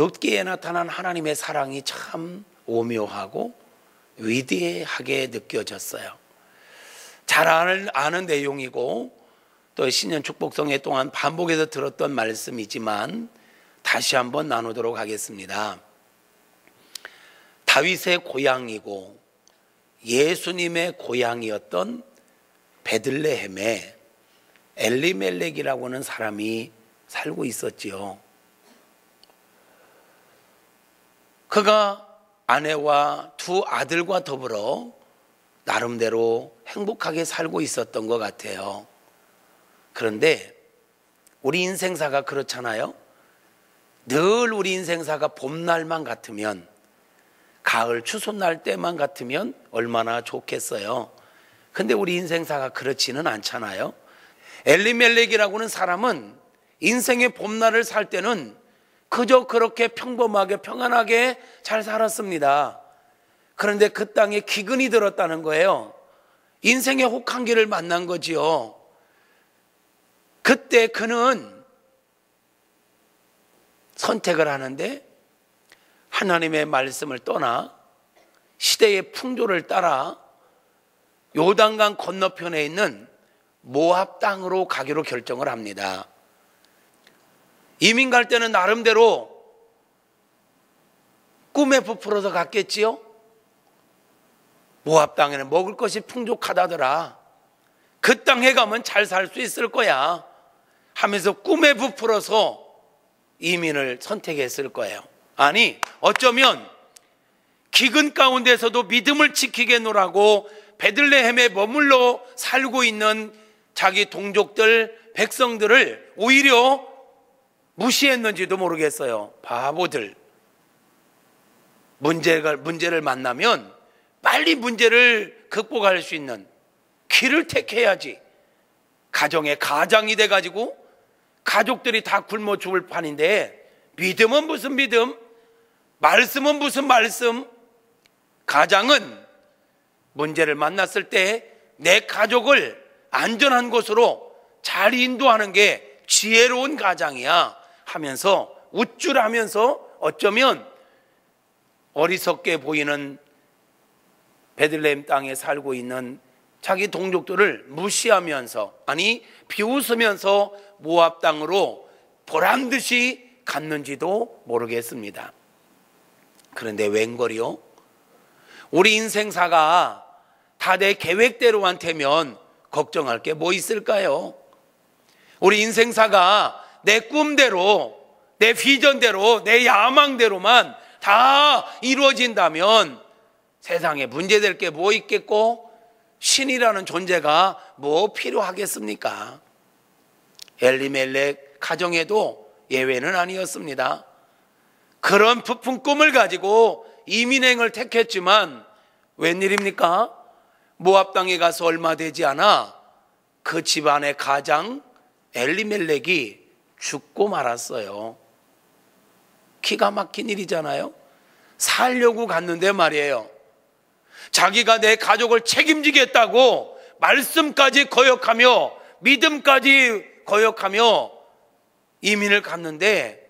롯기에 나타난 하나님의 사랑이 참 오묘하고 위대하게 느껴졌어요. 잘 아는, 내용이고 또 신년 축복성회 동안 반복해서 들었던 말씀이지만 다시 한번 나누도록 하겠습니다. 다윗의 고향이고 예수님의 고향이었던 베들레헴에 엘리멜렉이라고 하는 사람이 살고 있었지요. 그가 아내와 두 아들과 더불어 나름대로 행복하게 살고 있었던 것 같아요. 그런데 우리 인생사가 그렇잖아요. 늘 우리 인생사가 봄날만 같으면 가을 추수날 때만 같으면 얼마나 좋겠어요. 근데 우리 인생사가 그렇지는 않잖아요. 엘리멜렉이라고는 사람은 인생의 봄날을 살 때는 그저 그렇게 평범하게 평안하게 잘 살았습니다. 그런데 그 땅에 기근이 들었다는 거예요. 인생의 혹한기를 만난 거지요. 그때 그는 선택을 하는데 하나님의 말씀을 떠나 시대의 풍조를 따라 요단강 건너편에 있는 모압 땅으로 가기로 결정을 합니다. 이민 갈 때는 나름대로 꿈에 부풀어서 갔겠지요? 모압 땅에는 먹을 것이 풍족하다더라. 그 땅에 가면 잘 살 수 있을 거야. 하면서 꿈에 부풀어서 이민을 선택했을 거예요. 아니, 어쩌면 기근 가운데서도 믿음을 지키겠노라고 베들레헴에 머물러 살고 있는 자기 동족들, 백성들을 오히려 무시했는지도 모르겠어요. 바보들. 문제가, 문제를 만나면 빨리 문제를 극복할 수 있는 길을 택해야지. 가정의 가장이 돼가지고 가족들이 다 굶어 죽을 판인데 믿음은 무슨 믿음? 말씀은 무슨 말씀? 가장은 문제를 만났을 때 내 가족을 안전한 곳으로 잘 인도하는 게 지혜로운 가장이야 하면서 우쭐하면서 어쩌면 어리석게 보이는 베들레헴 땅에 살고 있는 자기 동족들을 무시하면서 아니 비웃으면서 모압 땅으로 보란 듯이 갔는지도 모르겠습니다. 그런데 웬걸이요? 우리 인생사가 다 내 계획대로만 되면 걱정할 게 뭐 있을까요? 우리 인생사가 내 꿈대로, 내 비전대로, 내 야망대로만 다 이루어진다면 세상에 문제될 게 뭐 있겠고 신이라는 존재가 뭐 필요하겠습니까? 엘리멜렉 가정에도 예외는 아니었습니다. 그런 부푼 꿈을 가지고 이민행을 택했지만 웬일입니까? 모압 땅에 가서 얼마 되지 않아 그 집안의 가장 엘리멜렉이 죽고 말았어요. 기가 막힌 일이잖아요. 살려고 갔는데 말이에요. 자기가 내 가족을 책임지겠다고 말씀까지 거역하며 믿음까지 거역하며 이민을 갔는데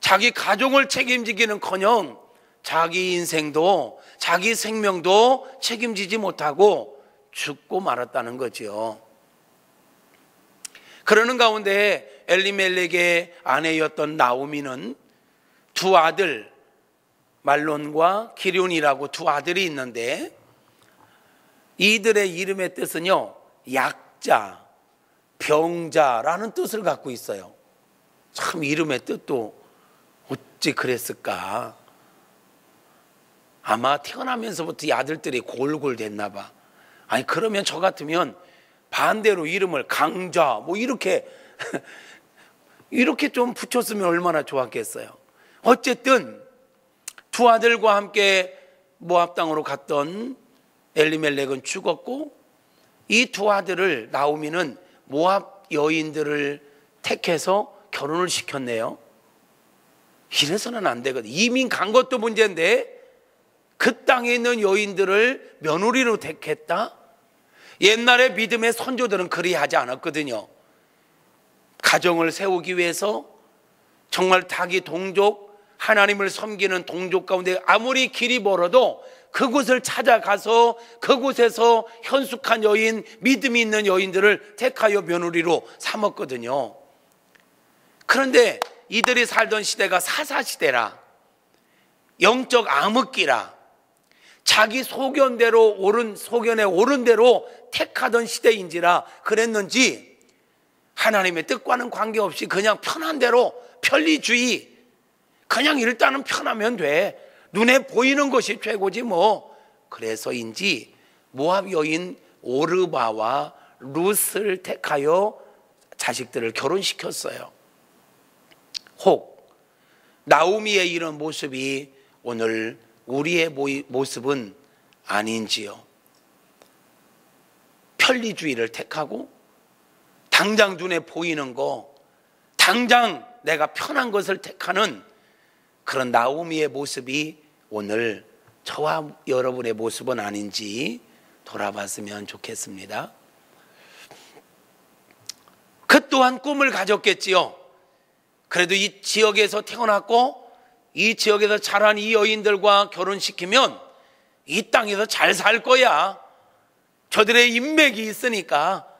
자기 가족을 책임지기는 커녕 자기 인생도 자기 생명도 책임지지 못하고 죽고 말았다는 거지요. 그러는 가운데 엘리멜렉의 아내였던 나오미는 두 아들 말론과 기륜이라고 두 아들이 있는데 이들의 이름의 뜻은요 약자, 병자라는 뜻을 갖고 있어요. 참 이름의 뜻도 어찌 그랬을까? 아마 태어나면서부터 이 아들들이 골골 됐나 봐. 아니 그러면 저 같으면 반대로 이름을 강자 뭐 이렇게 이렇게 좀 붙였으면 얼마나 좋았겠어요. 어쨌든 두 아들과 함께 모압 땅으로 갔던 엘리멜렉은 죽었고 이 두 아들을 나오미는 모압 여인들을 택해서 결혼을 시켰네요. 이래서는 안 되거든. 이민 간 것도 문제인데 그 땅에 있는 여인들을 며느리로 택했다? 옛날에 믿음의 선조들은 그리 하지 않았거든요. 가정을 세우기 위해서 정말 자기 동족 하나님을 섬기는 동족 가운데 아무리 길이 멀어도 그곳을 찾아가서 그곳에서 현숙한 여인, 믿음이 있는 여인들을 택하여 며느리로 삼았거든요. 그런데 이들이 살던 시대가 사사시대라, 영적 암흑기라, 자기 소견대로 옳은, 소견에 옳은 대로 택하던 시대인지라 그랬는지 하나님의 뜻과는 관계없이 그냥 편한 대로 편리주의, 그냥 일단은 편하면 돼. 눈에 보이는 것이 최고지 뭐. 그래서인지 모압 여인 오르바와 룻을 택하여 자식들을 결혼시켰어요. 혹 나오미의 이런 모습이 오늘 우리의 모습은 아닌지요. 편리주의를 택하고 당장 눈에 보이는 거, 당장 내가 편한 것을 택하는 그런 나오미의 모습이 오늘 저와 여러분의 모습은 아닌지 돌아봤으면 좋겠습니다. 그 또한 꿈을 가졌겠지요. 그래도 이 지역에서 태어났고 이 지역에서 자란 이 여인들과 결혼시키면 이 땅에서 잘 살 거야. 저들의 인맥이 있으니까,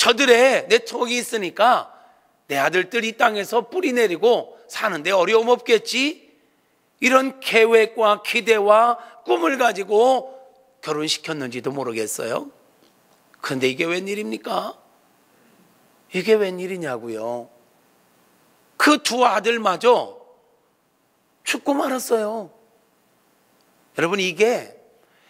저들의 네트워크가 있으니까 내 아들들 이 땅에서 뿌리 내리고 사는데 어려움 없겠지? 이런 계획과 기대와 꿈을 가지고 결혼시켰는지도 모르겠어요. 그런데 이게 웬일입니까? 이게 웬일이냐고요. 그 두 아들마저 죽고 말았어요. 여러분 이게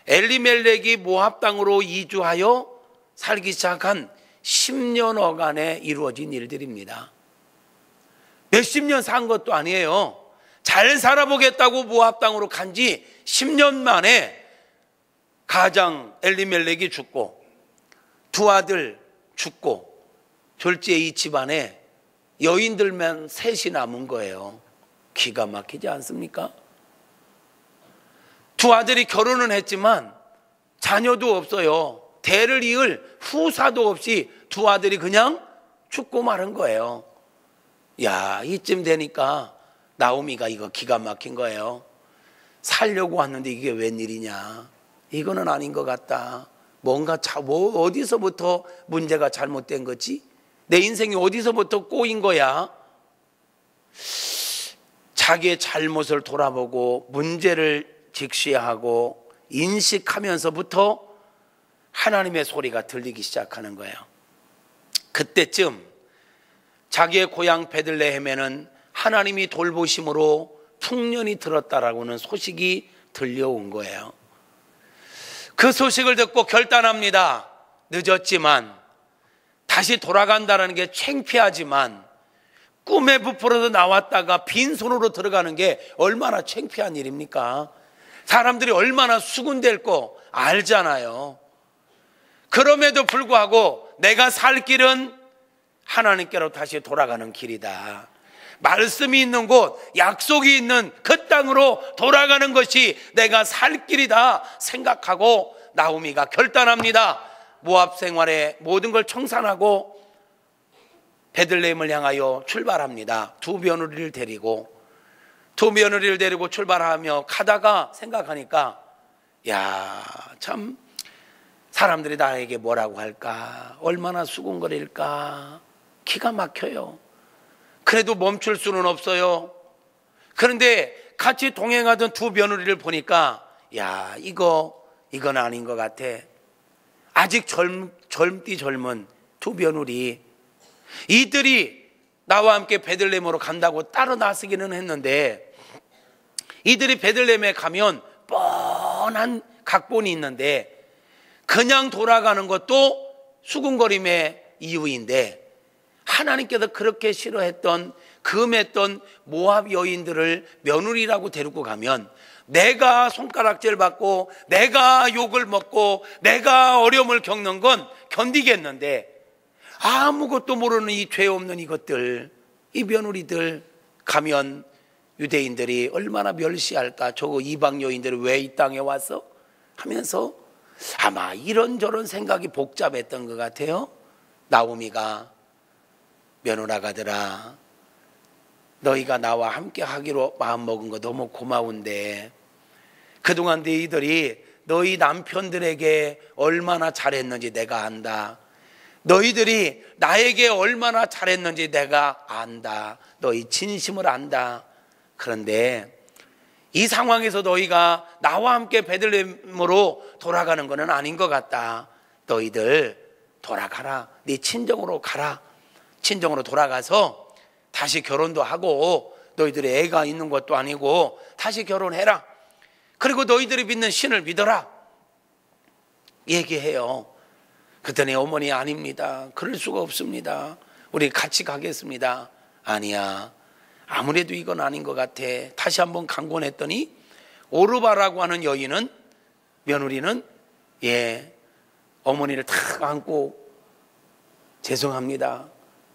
엘리멜렉이 모압 땅으로 이주하여 살기 시작한 10년 어간에 이루어진 일들입니다. 몇십 년 산 것도 아니에요. 잘 살아보겠다고 모압 땅으로 간 지 10년 만에 가장 엘리멜렉이 죽고 두 아들 죽고 졸지에 이 집안에 여인들만 셋이 남은 거예요. 기가 막히지 않습니까? 두 아들이 결혼은 했지만 자녀도 없어요. 대를 이을 후사도 없이 두 아들이 그냥 죽고 마른 거예요. 야, 이쯤 되니까 나오미가 이거 기가 막힌 거예요. 살려고 왔는데 이게 웬일이냐. 이거는 아닌 것 같다. 뭔가 자, 뭐 어디서부터 문제가 잘못된 거지? 내 인생이 어디서부터 꼬인 거야? 자기의 잘못을 돌아보고 문제를 직시하고 인식하면서부터 하나님의 소리가 들리기 시작하는 거예요. 그때쯤 자기의 고향 베들레헴에는 하나님이 돌보심으로 풍년이 들었다라고는 소식이 들려온 거예요. 그 소식을 듣고 결단합니다. 늦었지만 다시 돌아간다는 게 창피하지만 꿈에 부풀어서 나왔다가 빈손으로 들어가는 게 얼마나 창피한 일입니까? 사람들이 얼마나 수군될 거 알잖아요. 그럼에도 불구하고 내가 살 길은 하나님께로 다시 돌아가는 길이다. 말씀이 있는 곳, 약속이 있는 그 땅으로 돌아가는 것이 내가 살 길이다 생각하고 나오미가 결단합니다. 모압 생활의 모든 걸 청산하고 베들레헴을 향하여 출발합니다. 두 며느리를 데리고 두 며느리를 데리고 출발하며 가다가 생각하니까 야, 참 사람들이 나에게 뭐라고 할까? 얼마나 수군거릴까? 기가 막혀요. 그래도 멈출 수는 없어요. 그런데 같이 동행하던 두 며느리를 보니까 야, 이거 이건 아닌 것 같아. 아직 젊, 젊디 젊은 두 며느리 이들이 나와 함께 베들레헴으로 간다고 따로 나서기는 했는데 이들이 베들레헴에 가면 뻔한 각본이 있는데 그냥 돌아가는 것도 수군거림의 이유인데 하나님께서 그렇게 싫어했던 금했던 모압 여인들을 며느리라고 데리고 가면 내가 손가락질 받고 내가 욕을 먹고 내가 어려움을 겪는 건 견디겠는데 아무것도 모르는 이 죄 없는 이것들 이 며느리들 가면 유대인들이 얼마나 멸시할까 저거 이방 여인들이 왜 이 땅에 왔어? 하면서 아마 이런저런 생각이 복잡했던 것 같아요 나오미가 며느라 가더라 너희가 나와 함께 하기로 마음먹은 거 너무 고마운데 그동안 너희들이 너희 남편들에게 얼마나 잘했는지 내가 안다. 너희들이 나에게 얼마나 잘했는지 내가 안다. 너희 진심을 안다. 그런데 이 상황에서 너희가 나와 함께 베들레헴으로 돌아가는 것은 아닌 것 같다. 너희들 돌아가라. 네 친정으로 가라. 친정으로 돌아가서 다시 결혼도 하고 너희들의 애가 있는 것도 아니고 다시 결혼해라. 그리고 너희들이 믿는 신을 믿어라. 얘기해요. 그랬더니 어머니 아닙니다. 그럴 수가 없습니다. 우리 같이 가겠습니다. 아니야. 아무래도 이건 아닌 것 같아. 다시 한번 강권했더니 오르바라고 하는 여인은 며느리는 예 어머니를 탁 안고 죄송합니다.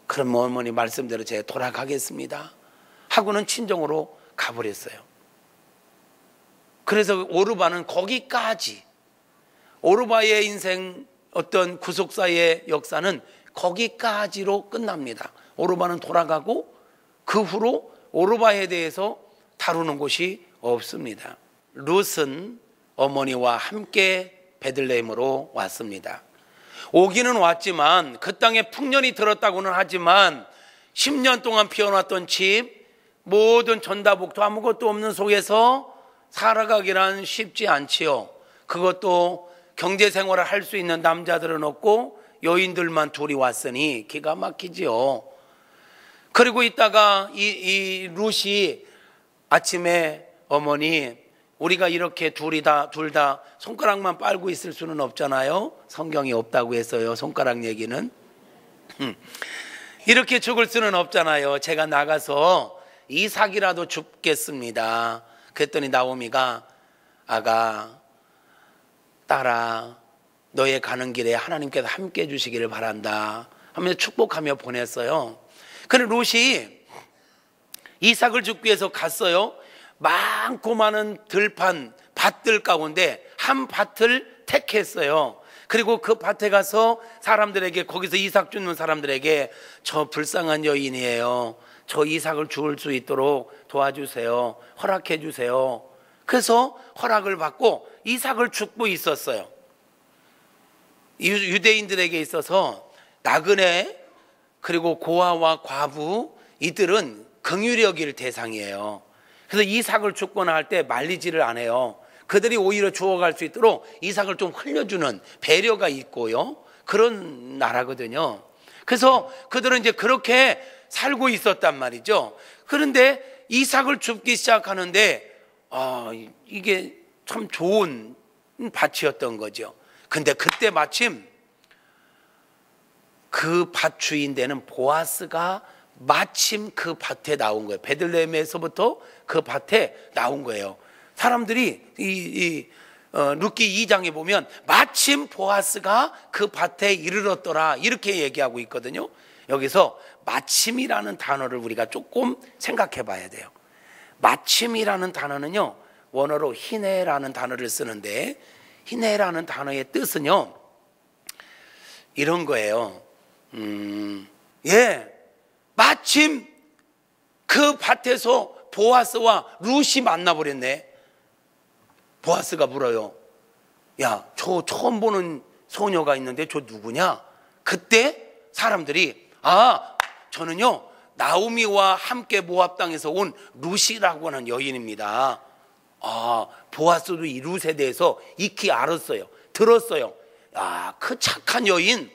그럼 어머니 말씀대로 제가 돌아가겠습니다. 하고는 친정으로 가버렸어요. 그래서 오르바는 거기까지 오르바의 인생 어떤 구속사의 역사는 거기까지로 끝납니다. 오르바는 돌아가고 그 후로 오르바에 대해서 다루는 곳이 없습니다. 룻은 어머니와 함께 베들레헴으로 왔습니다. 오기는 왔지만 그 땅에 풍년이 들었다고는 하지만 10년 동안 피어났던 집 모든 전다복도 아무것도 없는 속에서 살아가기란 쉽지 않지요. 그것도 경제 생활을 할 수 있는 남자들은 없고 여인들만 둘이 왔으니 기가 막히지요. 그리고 있다가 이, 이 룻이 아침에 어머니 우리가 이렇게 둘이 다, 둘 다 손가락만 빨고 있을 수는 없잖아요. 성경이 없다고 했어요. 손가락 얘기는. 이렇게 죽을 수는 없잖아요. 제가 나가서 이삭이라도 죽겠습니다. 그랬더니 나오미가 아가, 딸아, 너의 가는 길에 하나님께서 함께 해주시기를 바란다. 하면서 축복하며 보냈어요. 그런데 롯이 이삭을 죽기 위해서 갔어요. 많고 많은 들판, 밭들 가운데 한 밭을 택했어요. 그리고 그 밭에 가서 사람들에게 거기서 이삭 주는 사람들에게 저 불쌍한 여인이에요. 저 이삭을 주울 수 있도록 도와주세요. 허락해 주세요. 그래서 허락을 받고 이삭을 죽고 있었어요. 유대인들에게 있어서 나그네 그리고 고아와 과부 이들은 여길 대상이에요. 그래서 이삭을 죽거나 할 때 말리지를 않아요. 그들이 오히려 주워갈 수 있도록 이삭을 좀 흘려주는 배려가 있고요. 그런 나라거든요. 그래서 그들은 이제 그렇게 살고 있었단 말이죠. 그런데 이삭을 줍기 시작하는데, 아, 이게 참 좋은 밭이었던 거죠. 근데 그때 마침 그 밭 주인 되는 보아스가 마침 그 밭에 나온 거예요. 베들레헴에서부터 그 밭에 나온 거예요. 사람들이 이, 이 어, 루키 2장에 보면 마침 보아스가 그 밭에 이르렀더라 이렇게 얘기하고 있거든요. 여기서 마침이라는 단어를 우리가 조금 생각해 봐야 돼요. 마침이라는 단어는요. 원어로 희네라는 단어를 쓰는데 희네라는 단어의 뜻은요. 이런 거예요. 음, 예. 마침 그 밭에서 보아스와 룻이 만나버렸네. 보아스가 물어요. 야, 저 처음 보는 소녀가 있는데 저 누구냐? 그때 사람들이 아, 저는요 나오미와 함께 모압 땅에서 온 룻이라고 하는 여인입니다. 아, 보아스도 이 룻에 대해서 익히 알았어요. 들었어요. 아, 그 착한 여인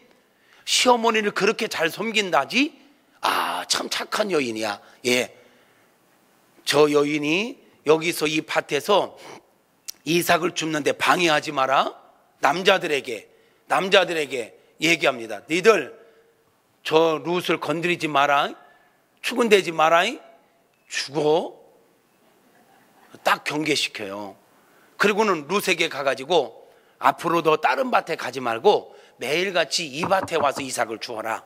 시어머니를 그렇게 잘 섬긴다지? 아, 참 착한 여인이야. 예. 저 여인이 여기서 이 밭에서 이삭을 줍는데 방해하지 마라. 남자들에게, 남자들에게 얘기합니다. 니들 저 룻을 건드리지 마라. 추근대지 마라. 죽어. 딱 경계시켜요. 그리고는 룻에게 가가지고 앞으로도 다른 밭에 가지 말고 매일같이 이 밭에 와서 이삭을 주어라.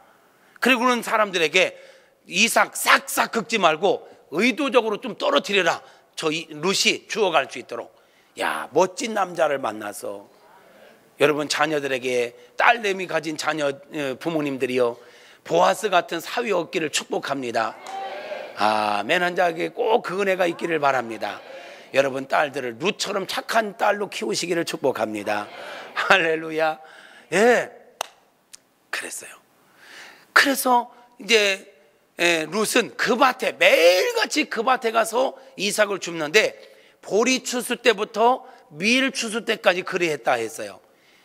그리고는 사람들에게 이삭 싹싹 긁지 말고 의도적으로 좀 떨어뜨려라. 저 룻이 주워갈 수 있도록. 야, 멋진 남자를 만나서 여러분 자녀들에게 딸내미 가진 자녀 어, 부모님들이요. 보아스 같은 사위 얻기를 축복합니다. 아멘 한 자에게 꼭 그 은혜가 있기를 바랍니다. 여러분 딸들을 루처럼 착한 딸로 키우시기를 축복합니다. 할렐루야. 예. 그랬어요. 그래서 이제 예, 룻은 그 밭에 매일같이 그 밭에 가서 이삭을 줍는데 보리 추수 때부터 밀 추수 때까지 그리했다 했어요.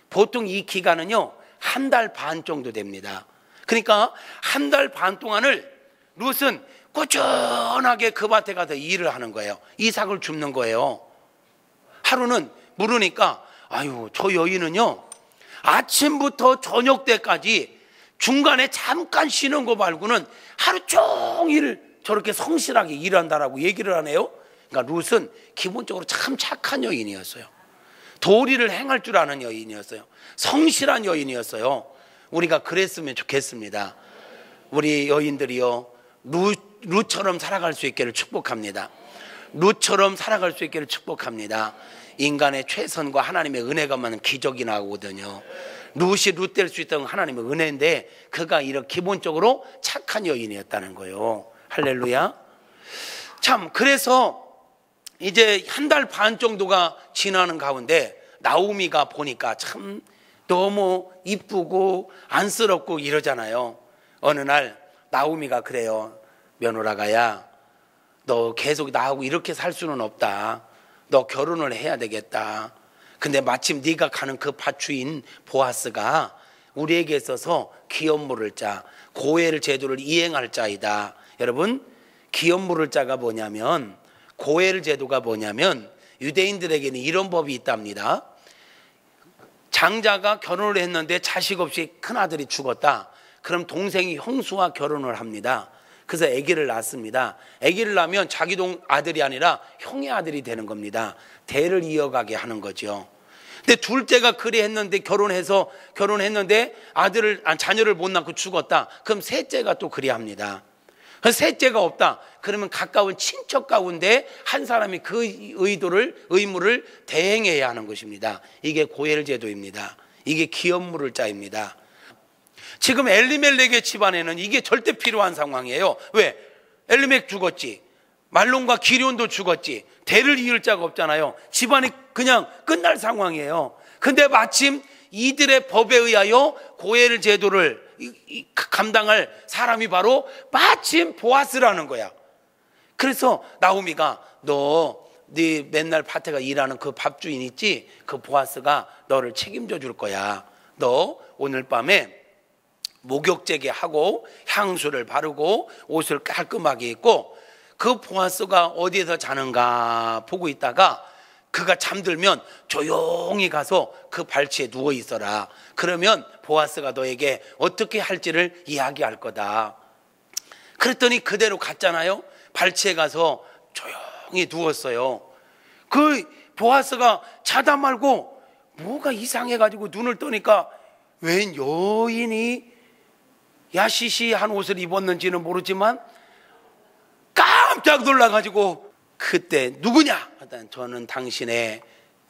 보통 이 기간은요 한 달 반 정도 됩니다. 그러니까 한 달 반 동안을 룻은 꾸준하게 그 밭에 가서 일을 하는 거예요. 이삭을 줍는 거예요. 하루는 물으니까 아유 저 여인은요 아침부터 저녁 때까지 중간에 잠깐 쉬는 거 말고는 하루 종일 저렇게 성실하게 일한다라고 얘기를 하네요. 그러니까 룻은 기본적으로 참 착한 여인이었어요. 도리를 행할 줄 아는 여인이었어요. 성실한 여인이었어요. 우리가 그랬으면 좋겠습니다. 우리 여인들이요. 룻, 룻처럼 살아갈 수 있기를 축복합니다. 룻처럼 살아갈 수 있기를 축복합니다. 인간의 최선과 하나님의 은혜가 많은 기적이 나오거든요. 룻이 룻될 수 있다는 하나님의 은혜인데 그가 이런 기본적으로 착한 여인이었다는 거예요. 할렐루야. 참 그래서 이제 한 달 반 정도가 지나는 가운데 나오미가 보니까 참 너무 이쁘고 안쓰럽고 이러잖아요. 어느 날 나오미가 그래요. 며느라가야 너 계속 나하고 이렇게 살 수는 없다. 너 결혼을 해야 되겠다. 근데 마침 네가 가는 그 밭주인 보아스가 우리에게 있어서 기업 물을 자, 고엘 제도를 이행할 자이다. 여러분, 기업 물을 자가 뭐냐면 고엘 제도가 뭐냐면 유대인들에게는 이런 법이 있답니다. 장자가 결혼을 했는데 자식 없이 큰 아들이 죽었다. 그럼 동생이 형수와 결혼을 합니다. 그래서 아기를 낳습니다. 아기를 낳으면 자기 동 아들이 아니라 형의 아들이 되는 겁니다. 대를 이어가게 하는 거죠. 근데 둘째가 그리 했는데 결혼해서 결혼했는데 아들을 아, 자녀를 못 낳고 죽었다. 그럼 셋째가 또 그리 합니다. 셋째가 없다. 그러면 가까운 친척 가운데 한 사람이 그 의도를 의무를 대행해야 하는 것입니다. 이게 고엘 제도입니다. 이게 기업물을 자입니다. 지금 엘리멜렉의 집안에는 이게 절대 필요한 상황이에요. 왜? 엘리멜 죽었지. 말론과 기련도 죽었지. 대를 이을 자가 없잖아요. 집안이 그냥 끝날 상황이에요. 근데 마침 이들의 법에 의하여 고엘 제도를 감당할 사람이 바로 마침 보아스라는 거야. 그래서 나오미가 너 네 맨날 밭에가 일하는 그 밥주인 있지? 그 보아스가 너를 책임져 줄 거야. 너 오늘 밤에 목욕제게 하고 향수를 바르고 옷을 깔끔하게 입고 그 보아스가 어디에서 자는가 보고 있다가 그가 잠들면 조용히 가서 그 발치에 누워 있어라. 그러면 보아스가 너에게 어떻게 할지를 이야기할 거다. 그랬더니 그대로 갔잖아요. 발치에 가서 조용히 누웠어요. 그 보아스가 자다 말고 뭐가 이상해가지고 눈을 떠니까 웬 여인이 야시시한 옷을 입었는지는 모르지만 깜짝 놀라가지고 그때 누구냐? 저는 당신의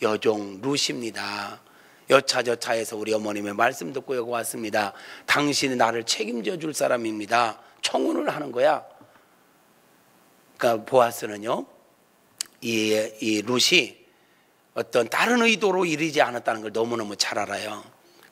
여종 루시입니다. 여차저차해서 우리 어머님의 말씀 듣고 여기 왔습니다. 당신이 나를 책임져 줄 사람입니다. 청혼을 하는 거야. 그러니까 보아스는요, 이, 이 룻이 어떤 다른 의도로 이르지 않았다는 걸 너무너무 잘 알아요.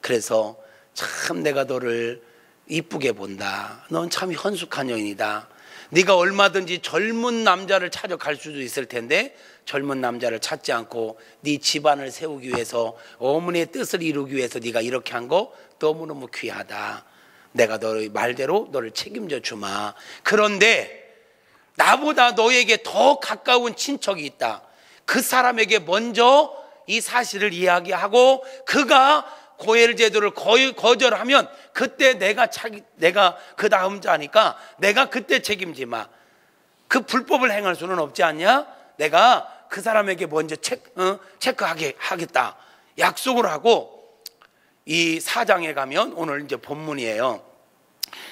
그래서 참 내가 너를 이쁘게 본다. 넌 참 현숙한 여인이다. 네가 얼마든지 젊은 남자를 찾아 갈 수도 있을 텐데 젊은 남자를 찾지 않고 네 집안을 세우기 위해서 어머니의 뜻을 이루기 위해서 네가 이렇게 한 거 너무너무 귀하다. 내가 너의 말대로 너를 책임져 주마. 그런데 나보다 너에게 더 가까운 친척이 있다. 그 사람에게 먼저 이 사실을 이야기하고 그가 고엘 제도를 거절하면 그때 내가 차기, 내가 그 다음 자니까 내가 그때 책임지 마. 그 불법을 행할 수는 없지 않냐? 내가 그 사람에게 먼저 체크, 어? 체크하게 하겠다. 약속을 하고 이 사장에 가면 오늘 이제 본문이에요.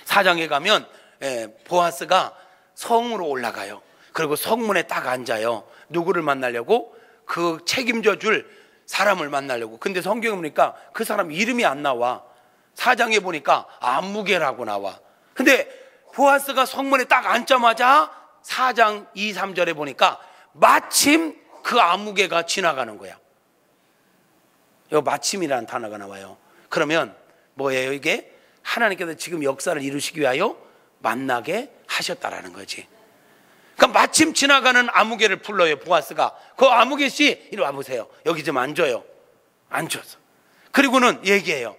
사장에 가면 예, 보아스가 성으로 올라가요. 그리고 성문에 딱 앉아요. 누구를 만나려고? 그 책임져 줄 사람을 만나려고. 근데 성경에 보니까 그 사람 이름이 안 나와. 사장에 보니까 안무게라고 나와. 근데 보아스가 성문에 딱 앉자마자 4장 2, 3절에 보니까 마침 그 아무개가 지나가는 거야. 요 마침이라는 단어가 나와요. 그러면 뭐예요 이게? 하나님께서 지금 역사를 이루시기 위하여 만나게 하셨다라는 거지. 그러니까 마침 지나가는 아무개를 불러요 보아스가. 그 아무개 씨 이리 와보세요. 여기 좀 앉아요. 앉아서. 그리고는 얘기해요.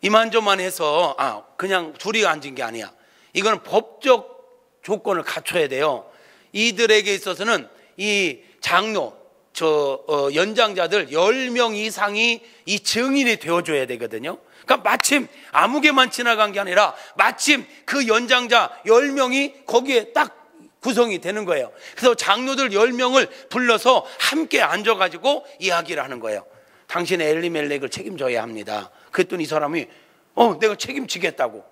이만저만 해서 아 그냥 둘이 앉은 게 아니야. 이거는 법적 조건을 갖춰야 돼요. 이들에게 있어서는 이 장로 저 어, 연장자들 10명 이상이 이 증인이 되어 줘야 되거든요. 그러니까 마침 아무개만 지나간 게 아니라 마침 그 연장자 10명이 거기에 딱 구성이 되는 거예요. 그래서 장로들 10명을 불러서 함께 앉아가지고 이야기를 하는 거예요. 당신의 엘리멜렉을 책임져야 합니다. 그랬더니 이 사람이 어 내가 책임지겠다고.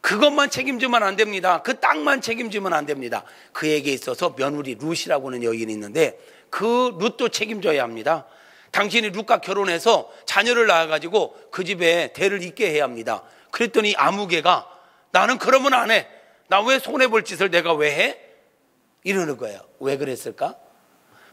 그것만 책임지면 안 됩니다. 그 땅만 책임지면 안 됩니다. 그에게 있어서 며느리 룻이라고는 여인이 있는데 그 룻도 책임져야 합니다. 당신이 룻과 결혼해서 자녀를 낳아가지고 그 집에 대를 잇게 해야 합니다. 그랬더니 아무개가 나는 그러면 안 해. 나 왜 손해볼 짓을 내가 왜 해? 이러는 거예요. 왜 그랬을까?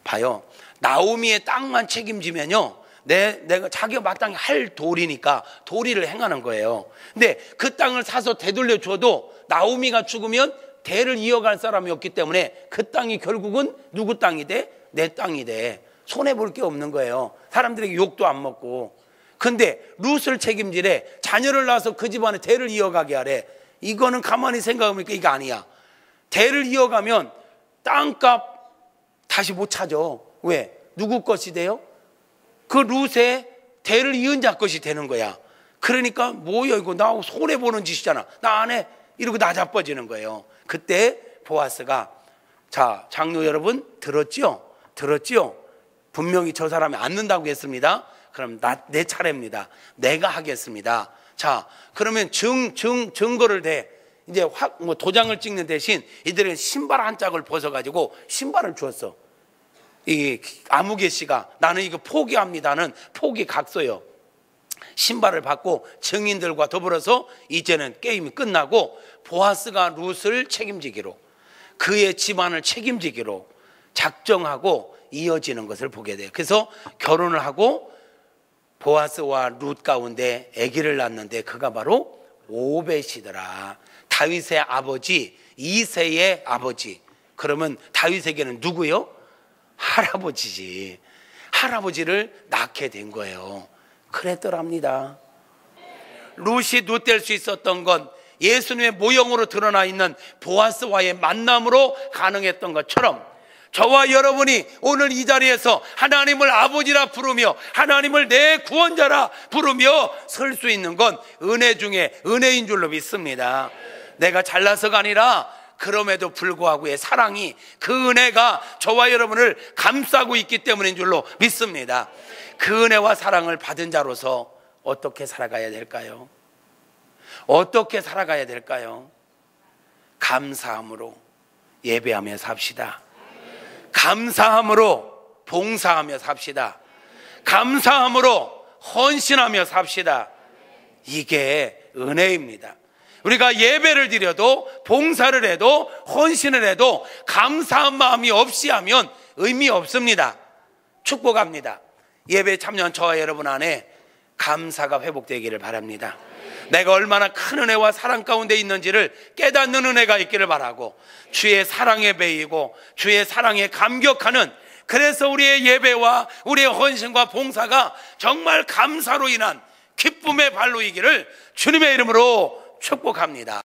봐요. 나오미의 땅만 책임지면요. 내, 내가 자기가 마땅히 할 도리니까 도리를 행하는 거예요. 근데 그 땅을 사서 되돌려 줘도 나오미가 죽으면 대를 이어갈 사람이 없기 때문에 그 땅이 결국은 누구 땅이 돼? 내 땅이 돼. 손해 볼 게 없는 거예요. 사람들에게 욕도 안 먹고. 근데 룻을 책임지래. 자녀를 낳아서 그 집안에 대를 이어가게 하래. 이거는 가만히 생각해보니까 이게 아니야. 대를 이어가면 땅값 다시 못 찾아. 왜? 누구 것이 돼요? 그 룻의 대를 이은 자 것이 되는 거야. 그러니까 뭐야 이거 나 손해 보는 짓이잖아. 나 안 해. 이러고 나자빠지는 거예요. 그때 보아스가 자 장로 여러분 들었죠? 들었죠? 분명히 저 사람이 앉는다고 했습니다. 그럼 나, 내 차례입니다. 내가 하겠습니다. 자 그러면 증, 증, 증거를 대 이제 확 뭐 도장을 찍는 대신 이들은 신발 한 짝을 벗어가지고 신발을 주었어. 이 아무개 씨가 나는 이거 포기합니다는 포기 각서요. 신발을 받고 증인들과 더불어서 이제는 게임이 끝나고 보아스가 룻을 책임지기로 그의 집안을 책임지기로 작정하고 이어지는 것을 보게 돼요. 그래서 결혼을 하고 보아스와 룻 가운데 아기를 낳는데 그가 바로 오벳이더라. 다윗의 아버지 이세의 아버지. 그러면 다윗에게는 누구요? 할아버지지. 할아버지를 낳게 된 거예요. 그랬더랍니다. 룻이 룻될 수 있었던 건 예수님의 모형으로 드러나 있는 보아스와의 만남으로 가능했던 것처럼 저와 여러분이 오늘 이 자리에서 하나님을 아버지라 부르며 하나님을 내 구원자라 부르며 설 수 있는 건 은혜 중에 은혜인 줄로 믿습니다. 내가 잘나서가 아니라 그럼에도 불구하고의 사랑이 그 은혜가 저와 여러분을 감싸고 있기 때문인 줄로 믿습니다. 그 은혜와 사랑을 받은 자로서 어떻게 살아가야 될까요? 어떻게 살아가야 될까요? 감사함으로 예배하며 삽시다. 감사함으로 봉사하며 삽시다. 감사함으로 헌신하며 삽시다. 이게 은혜입니다. 우리가 예배를 드려도 봉사를 해도 헌신을 해도 감사한 마음이 없이 하면 의미 없습니다. 축복합니다. 예배 참여한 저와 여러분 안에 감사가 회복되기를 바랍니다. 내가 얼마나 큰 은혜와 사랑 가운데 있는지를 깨닫는 은혜가 있기를 바라고 주의 사랑에 베이고 주의 사랑에 감격하는 그래서 우리의 예배와 우리의 헌신과 봉사가 정말 감사로 인한 기쁨의 발로이기를 주님의 이름으로 축복합니다.